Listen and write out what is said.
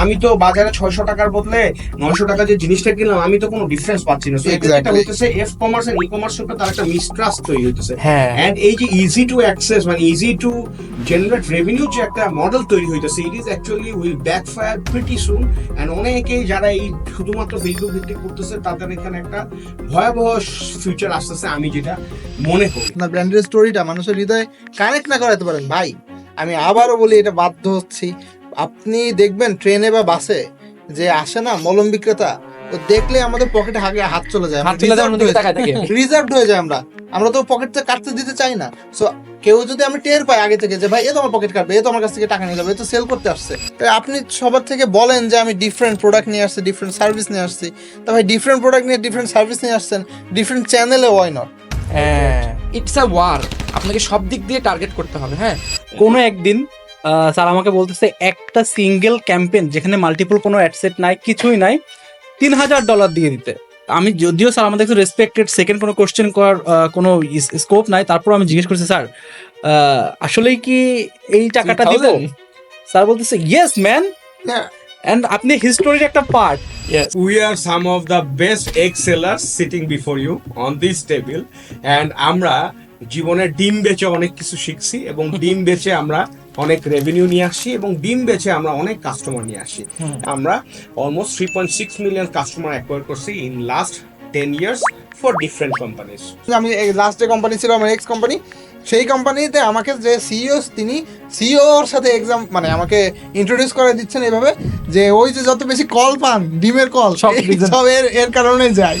আমি তো বাজারে ছয়শো টাকার বদলে নয়শো টাকা যে জিনিসটা কিনলাম আমি তো কোনো ডিফারেন্স পাচ্ছি না। এটা যেটা হইতেছে F commerce and e commerce উপরে তার একটা মিসট্রাস্ট তৈরি হইতেছে। হ্যাঁ। এন্ড এই যে ইজি টু অ্যাক্সেস মানে ইজি টু জেনারেট রেভিনিউ যে একটা মডেল তৈরি হইতেছে it is actually will backfire pretty soon and অনেকেই যারা এই শুধুমাত্র ফেসবুক ভিত্তিক করতেছে তাদের এখানে একটা ভয়াবহ ফিউচার আসতেছে আমি যেটা মনে করি। আপনার ব্র্যান্ডের স্টোরিটা মানুষের হৃদয়ে কানেক্ট না করাতে পারেন। ভাই আমি আবারও বলি এটা বাধ্য হচ্ছি। আপনি দেখবেন ট্রেনে বা বাসে যে আসে না মলম বিক্রেতা দেখলে আমাদের পকেটে আগে হাত চলে যায়। রিজার্ভ হয়ে যায়। আমরা। আমরা তো পকেটটা কাটতে দিতে চাই না। সো কেউ যদি আমি টের পাই আগে থেকে যে ভাই এ তো আমার পকেট কাটবে এ তো আমার কাছ থেকে টাকা নিয়ে যাবে এ তো সেল করতে আসছে। তো আপনি সবার থেকে বলেন যে আমি ডিফারেন্ট প্রোডাক্ট নিয়ে আসছি ডিফারেন্ট সার্ভিস নিয়ে আসছি। তা ভাই ডিফারেন্ট প্রোডাক্ট নিয়ে ডিফারেন্ট সার্ভিস নিয়ে আসছেন ডিফারেন্ট চ্যানেলে ওয়াই নট হ্যাঁ ইটস আ ওয়ার আপনাকে সব দিক দিয়ে টার্গেট করতে হবে হ্যাঁ? কোনো একদিন স্যার আমাকে বলতেছে একটা সিঙ্গেল ক্যাম্পেইন যেখানে মাল্টিপল কোনো অ্যাডসেট নাই কিছুই নাই তিন হাজার ডলার দিয়ে দিতে। আমি যদিও স্যার আমাদের একটু রেসপেক্টেড সেকেন্ড কোনো কোশ্চেন করার কোনো স্কোপ নাই তারপর আমি জিজ্ঞেস করছি স্যার আসলেই কি এই টাকাটা দিব? স্যার বলতেছে ইয়েস ম্যান অ্যান্ড আপনি হিস্টোরির একটা part Yes. we are some of the best egg sellers sitting before you on this table. And আমরা জীবনের ডিম বেচে অনেক কিছু শিখছি এবং ডিম বেচে আমরা অনেক রেভিনিউ নিয়ে আসি এবং ডিম বেচে আমরা অনেক কাস্টমার নিয়ে আসি। আমরা almost three point six million customer acquire করছি in last ten years for different companies আমি লাস্ট যে কোম্পানি ছিল আমার এক্স কোম্পানি সেই কোম্পানিতে আমাকে যে সিইও তিনি সিইওর সাথে এক্সাম মানে আমাকে ইন্ট্রোডিউস করে দিচ্ছেন এভাবে যে ওই যে যত বেশি কল পান ডিমের কল সব সব এর এর কারণে যায়।